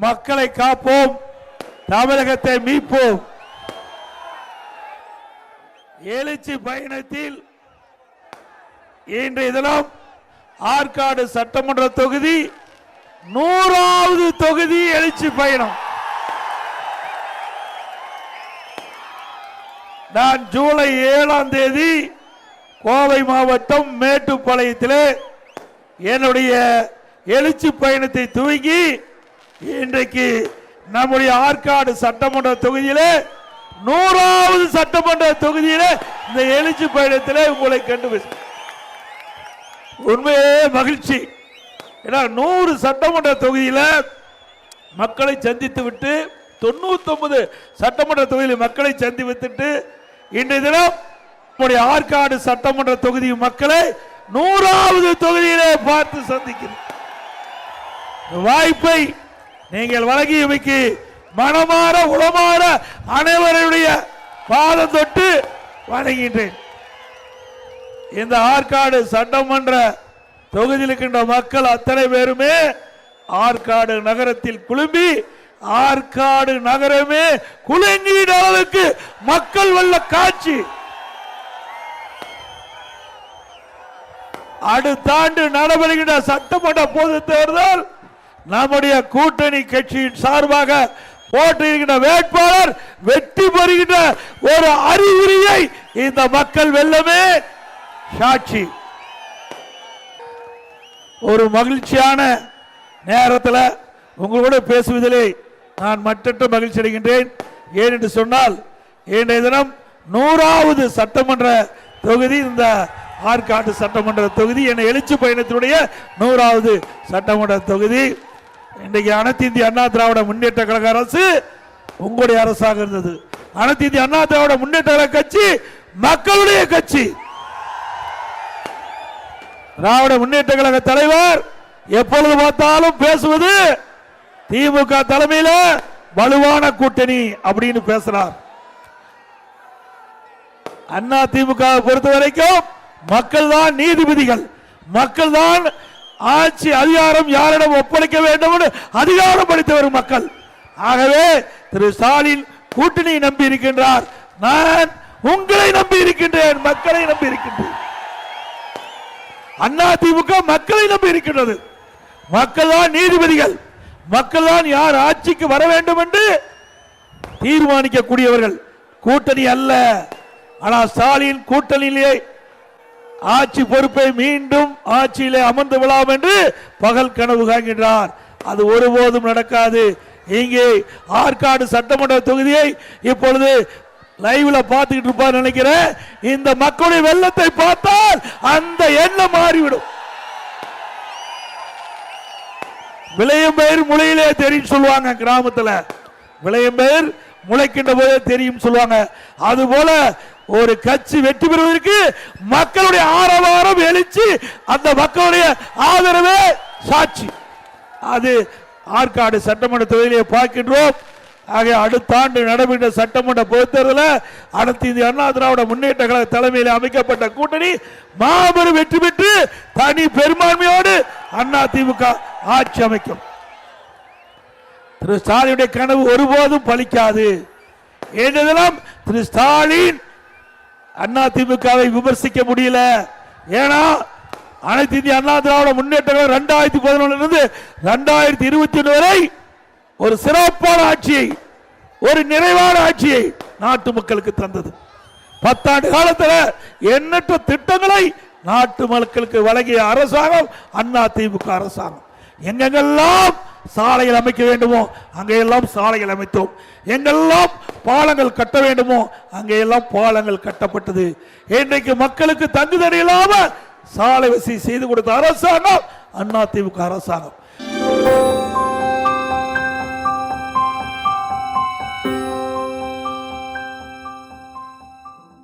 மக்களை காப்போம் தமிழகத்தை மீட்போம். எழுச்சி பயணத்தில் இன்றைய தினம் ஆற்காடு சட்டமன்ற தொகுதி நூறாவது தொகுதி எழுச்சி பயணம். நான் ஜூலை ஏழாம் தேதி கோவை மாவட்டம் மேட்டுப்பாளையத்தில் என்னுடைய எழுச்சி பயணத்தை துவங்கி இன்றைக்கு நம்முடைய ஆற்காடு சட்டமன்ற தொகுதியிலே நூறாவது சட்டமன்ற தொகுதியிலே இந்த எழுச்சி பயணத்திலே உங்களை கண்டு உண்மையே மகிழ்ச்சி. ஏன்னா நூறு சட்டமன்ற தொகுதியில மக்களை சந்தித்து விட்டு தொண்ணூத்தி சட்டமன்ற தொகுதியில் மக்களை சந்தி விட்டுட்டு இன்றைய தினம் நம்முடைய ஆற்காடு சட்டமன்ற தொகுதி மக்களை நூறாவது தொகுதியிலே பார்த்து சந்திக்கிறேன் வாய்ப்பை நீங்கள் வழங்கியமைக்கு மனமாற உளமாற அனைவருடைய பாதம் தொட்டு வணங்குகின்றேன். இந்த ஆற்காடு சட்டமன்ற தொகுதியில் இருக்கின்ற மக்கள் அத்தனை பேருமே ஆற்காடு நகரத்தில் குழும்பி ஆற்காடு நகரமே குலுங்கிட அளவுக்கு மக்கள் வல்ல காட்சி. அடுத்த ஆண்டு நடைபெறுகின்ற சட்டமன்ற பொது தேர்தல் நம்முடைய கூட்டணி கட்சியின் சார்பாக போட்டியிருக்கின்ற வேட்பாளர் வெற்றி பெறுகின்ற ஒரு அறிகுறியை இந்த மக்கள் வெல்லமே. சாட்சி. ஒரு மகிழ்ச்சியான நேரத்தில் உங்களோட பேசுவதிலே நான் மற்றற்ற மகிழ்ச்சி அடைகின்றேன். ஏன் என்று சொன்னால் இன்றைய தினம் நூறாவது சட்டமன்ற தொகுதி இந்த ஆற்காட்டு சட்டமன்ற தொகுதி என எழுச்சி பயணத்தினுடைய நூறாவது சட்டமன்ற தொகுதி. இன்றைக்கு அனைத்து இந்திய அண்ணா திராவிட முன்னேற்ற கழக அரசு உங்களுடைய அரசாக இருந்தது. அனைத்து இந்திய அண்ணா திராவிட முன்னேற்ற கழக கட்சி மக்களுடைய கட்சி. திராவிட முன்னேற்ற கழக தலைவர் எப்பொழுது பார்த்தாலும் பேசுவது திமுக தலைமையில வலுவான கூட்டணி அப்படின்னு பேசுறார். அண்ணா திமுக பொறுத்த வரைக்கும் மக்கள் தான் நீதிபதிகள். மக்கள் தான் ஆட்சி அதிகாரம் யாரிடம் ஒப்படைக்க வேண்டும் என்று அதிகாரம் படைத்தவர் மக்கள். ஆகவே திரு ஸ்டாலின் கூட்டணி நம்பி இருக்கின்றார். நான் உங்களை நம்பி இருக்கின்றேன் மக்களை நம்பி இருக்கின்றேன். அண்ணா திமுக மக்களை நம்பி இருக்கின்றது. மக்கள் தான் நீதிபதிகள். மக்கள் தான் யார் ஆட்சிக்கு வர வேண்டும் என்று தீர்மானிக்கக்கூடியவர்கள். கூட்டணி அல்ல. ஆனால் ஸ்டாலின் கூட்டணியிலே ஆட்சி பொறுப்பை மீண்டும் ஆட்சியிலே அமர்ந்து விழாம் என்று பகல் கனவு காண்கின்றார். அது ஒருபோதும் நடக்காது. இங்கே ஆற்காடு சட்டமன்ற தொகுதியை இப்பொழுது லைவ்ல பார்த்துக்கிட்டு இருப்பார் நினைக்கிறேன் இந்த மக்களுடைய வெள்ளத்தை பார்த்தால் அந்த எண்ணம் மாறிவிடும். விளையும் பெயர் முளையிலே தெரியும் சொல்லுவாங்க கிராமத்தில். விளையும் பெயர் முளைக்கின்ற போதே தெரியும் சொல்லுவாங்க. அது போல ஒரு கட்சி வெற்றி பெறுவதற்கு மக்களுடைய ஆரவாரம் எழுச்சி அந்த மக்களுடைய ஆதரவே சாட்சி. அது ஆற்காடு சட்டமன்ற தொகுதியிலே பார்க்கின்றோம். ஆக அடுத்த ஆண்டு நடைபெற்ற சட்டமன்ற பொதுத் தேர்தலில் அனைத்து இந்திய அண்ணா திராவிட முன்னேற்ற கழக தலைமையில் அமைக்கப்பட்ட கூட்டணி மாபெரும் வெற்றி பெற்று தனி பெரும்பான்மையோடு அண்ணா திமுக ஆட்சி அமைக்கும். திரு ஸ்டாலினுடைய கனவு ஒருபோதும் பலிக்காது. என்றதெல்லாம் திரு ஸ்டாலின் அண்ணா திமுகவை விமர்சிக்க முடியல. ஏன்னா அனைத்து இந்திய அண்ணா திராவிட முன்னேற்ற ரெண்டாயிரத்தி பதினொன்னுல இருந்து ரெண்டாயிரத்தி இருபத்தி ஒன்று வரை ஒரு சிறப்பான ஆட்சியை ஒரு நிறைவான ஆட்சியை நாட்டு மக்களுக்கு தந்தது. பத்தாண்டு காலத்தில் எண்ணற்ற திட்டங்களை நாட்டு மக்களுக்கு வழங்கிய அரசாங்கம் அண்ணா திமுக அரசாங்கம். எங்கெங்கெல்லாம் சாலைகள் அமைக்க வேண்டுமோ அங்கெல்லாம் சாலைகள் அமைத்தோம். எங்கெல்லாம் பாலங்கள் கட்ட வேண்டுமோ அங்கெல்லாம் பாலங்கள் கட்டப்பட்டது. இன்றைக்கு மக்களுக்கு தங்குதடை சாலை வசதி செய்து கொடுத்த அரசாங்கம் அண்ணா திமுக அரசாங்கம்.